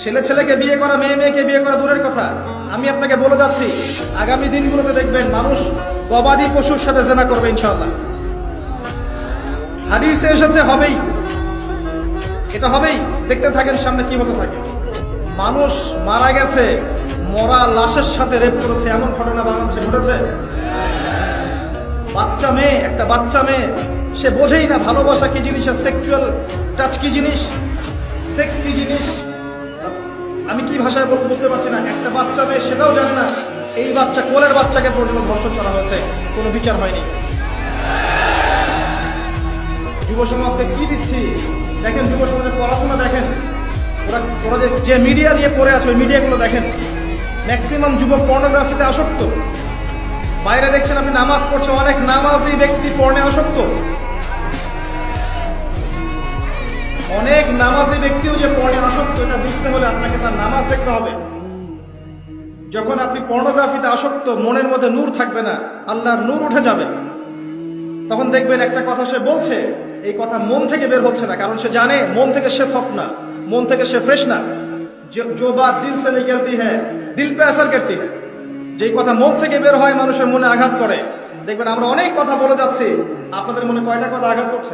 ছেলে ছেলেকে বিয়ে করা, মেয়ে মেয়েকে বিয়ে করা দূরের কথা। আমি আপনাকে বলে যাচ্ছি, আগামী দিনগুলোতে দেখবেন মানুষ গবাদি পশুর সাথে জেনা করবে ইনশাআল্লাহ। হাদিসে এসেছে, হবেই। এটা হবেই। দেখতে থাকেন, সামনে কি হতে থাকে। মানুষ মারা গেছে, মরা লাশের সাথে রেপ করেছে, এমন ঘটনা বাংলাদেশে ঘটেছে। বাচ্চা মেয়ে, একটা বাচ্চা মেয়ে, সে বোঝেই না ভালোবাসা কি জিনিস, আর সেক্সুয়াল টাচ কি জিনিস সেক্স কি জিনিস। আমি কি ভাষায় বলব বুঝতে পারছি না। একটা বাচ্চা মেয়ে সেটাও জানে না। এই বাচ্চা কোলের বাচ্চাকে পর্যন্ত ধর্ষণ করা হয়েছে। কোনো বিচার হয়নি। যুব সমাজকে কি দিচ্ছি? দেখেন, যুব সমাজের পড়াশোনা দেখেন। ওরা ওরা যে- মিডিয়া নিয়ে পড়ে আছে, ওই মিডিয়াগুলো দেখেন। ম্যাক্সিমাম যুবক পর্নোগ্রাফিতে আসক্ত। বাইরে দেখছেন আপনি নামাজ পড়ছে, অনেক নামাজি ব্যক্তি পর্নে আসক্ত। অনেক নামাজি ব্যক্তিও যে পর্নে আসক্ত এটা বুঝতে হলে আপনাকে তার নামাজ দেখতে হবে যখন আপনি পর্নোগ্রাফিতে আসক্ত মনের মধ্যে নূর থাকবে না আল্লাহর নূর উঠে যাবে তখন দেখবেন একটা কথা সে বলছে এই কথা মন থেকে বের হচ্ছে না কারণ সে জানে মন থেকে সে সফট না মন থেকে সে ফ্রেশ না जो- जो बात दिल से निकलती है दिल पे असर करती है যেই কথা মন থেকে বের হয় মানুষের মনে আঘাত করে দেখবেন আমরা অনেক কথা বলে যাচ্ছি আপনাদের মনে কয়টা কথা আঘাত করছে